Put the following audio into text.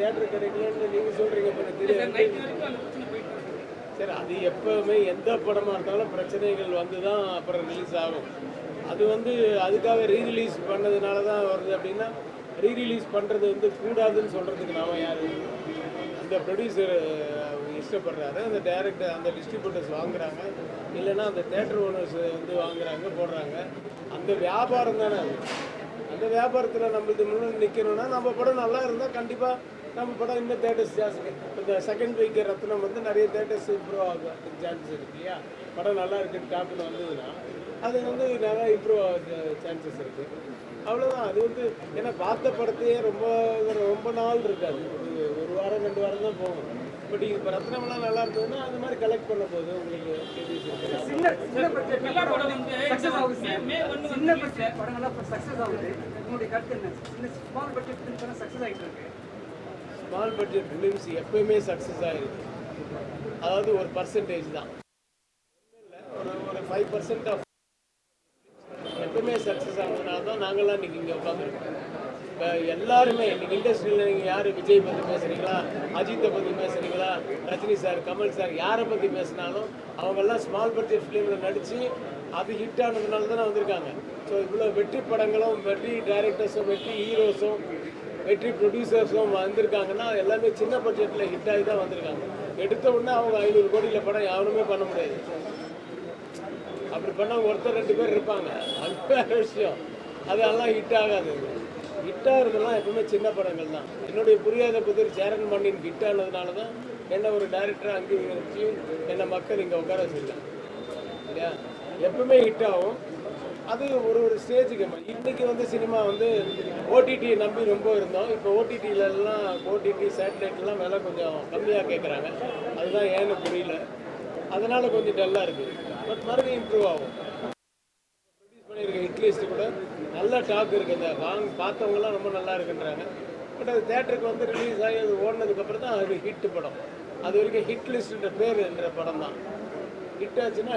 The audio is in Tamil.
தேட்டர் கிடைக்கலன்னு நீங்கள் சொல்கிறீங்க இப்போ தெரியும் சரி அது எப்பவுமே எந்த படமாக இருந்தாலும் பிரச்சனைகள் வந்து தான் அப்புறம் ரிலீஸ் ஆகும். அது வந்து அதுக்காக ரீ ரிலீஸ் பண்ணதுனால தான் வருது அப்படின்னா ரீ ரிலீஸ் பண்ணுறது வந்து கூடாதுன்னு சொல்கிறதுக்கு நாம யார்? அந்த ப்ரொடியூசர் இஷ்டப்படுறாரு. அந்த டைரக்டர் அந்த டிஸ்ட்ரிபியூட்டர்ஸ் வாங்குறாங்க. இல்லைன்னா அந்த தேட்டர் ஓனர்ஸ் வந்து வாங்குறாங்க போடுறாங்க. அந்த வியாபாரம் தானே அது. அந்த வியாபாரத்தில் நம்மளுக்கு முன்னாடி நிற்கணும்னா நம்ம படம் நல்லா இருந்தால் கண்டிப்பாக நம்ம படம் இன்னும் தேட்டர்ஸ் ஜாஸ்தி இந்த செகண்ட் வீக் ரத்னம் வந்து நிறைய தேட்டர்ஸ் இம்ப்ரூவ் ஆகும் சான்சஸ் இருக்கு இல்லையா? படம் நல்லா இருக்குன்னு டாப்பில் வந்ததுன்னா அது வந்து நல்லா இம்ப்ரூவ் ஆக சான்சஸ் இருக்குது அவ்வளோதான் அது வந்து ஏன்னா பார்த்த படத்தையே ரொம்ப ரொம்ப நாள் இருக்காது. ஒரு ஒரு வாரம் ரெண்டு வாரம் தான் போகும். பட் இப்போ ரத்னம்லாம் நல்லா இருந்ததுன்னா அது மாதிரி கலெக்ட் பண்ண போது உங்களுக்கு சின்ன பட்ஜெட் படங்கள்லாம் சக்ஸஸ் ஆகுது. உங்களுடைய கருத்து என்ன? சின்ன ஸ்மால் பட்ஜெட் ஃபிலிம்ஸ் சக்ஸஸ் ஆகிட்டு இருக்கு? ஸ்மால் பட்ஜெட் ஃபிலிம்ஸ் எப்பயுமே சக்ஸஸ் ஆகிருக்கு அதாவது ஒரு பர்சன்டேஜ் தான். ஒரு ஒரு ஃபைவ் பர்சன்ட் ஆஃப் எப்பவுமே சக்ஸஸ் ஆனதுனால தான் நாங்கள்லாம் இன்னைக்கு இங்கே உட்காந்துருக்கோம் இப்போ எல்லாருமே இன்னைக்கு இண்டஸ்ட்ரியில் நீங்கள் யார்? விஜய் பற்றி பேசுகிறீங்களா அஜித்தை பற்றி பேசுகிறீங்களா ரஜினி சார் கமல் சார் யாரை பற்றி பேசினாலும் அவங்கெல்லாம் ஸ்மால் பட்ஜெட் ஃபிலிமில் நடித்து அது ஹிட் ஆனதுனால தானே வந்திருக்காங்க. ஸோ இவ்வளோ வெற்றி படங்களும் வெற்றி டைரக்டர்ஸும் வெற்றி ஹீரோஸும் வெற்றி ப்ரொடியூசர்ஸும் வந்திருக்காங்கன்னா எல்லாமே சின்ன பட்ஜெட்டில் ஹிட் ஆகி தான் வந்திருக்காங்க. எடுத்த உடனே அவங்க ஐநூறு கோடியில் படம் யாருமே பண்ண முடியாது. அப்படி பண்ணால் ஒருத்தர் ரெண்டு பேர் இருப்பாங்க. அது வேற விஷயம். அதெல்லாம் ஹிட் ஆகாது. ஹிட் ஆகிறதுலாம் எப்பவுமே சின்ன படங்கள் தான். என்னுடைய புரியாத புதிர் சேரன் மண்ணின் ஹிட் ஆனதுனால தான் என்ன ஒரு டைரக்டர் அங்கீகரிச்சு என்னை மக்கள் இங்கே உட்கார வச்சிருக்காங்க. இல்லையா? எப்பவுமே ஹிட் ஆகும். அது ஒரு ஒரு ஸ்டேஜுக்கு இன்னைக்கு வந்து சினிமா வந்து ஓடிடி நம்பி ரொம்ப இருந்தோம். இப்போ ஓடிடியிலலாம் ஓடிடி சேட்டலைட்லாம் விலை கொஞ்சம் கம்மியாக கேட்குறாங்க அதுதான் ஏன்னு புரியல. அதனால கொஞ்சம் டல்லாக இருக்குது பட் மறுபடியும் இம்ப்ரூவ் ஆகும். ப்ரொடியூஸ் பண்ணியிருக்க ஹிட் லிஸ்ட் கூட நல்ல டாக் இருக்குது இந்த வாங்க பார்த்தவங்கலாம் ரொம்ப நல்லா இருக்குன்றாங்க. பட் அது தேட்டருக்கு வந்து ரிலீஸ் ஆகி அது ஓடினதுக்கப்புறம் தான் அது ஹிட் படம். அது வரைக்கும் ஹிட் லிஸ்ட்டுன்ற பேர் என்ற படம் தான் ஹிட் ஆச்சுன்னா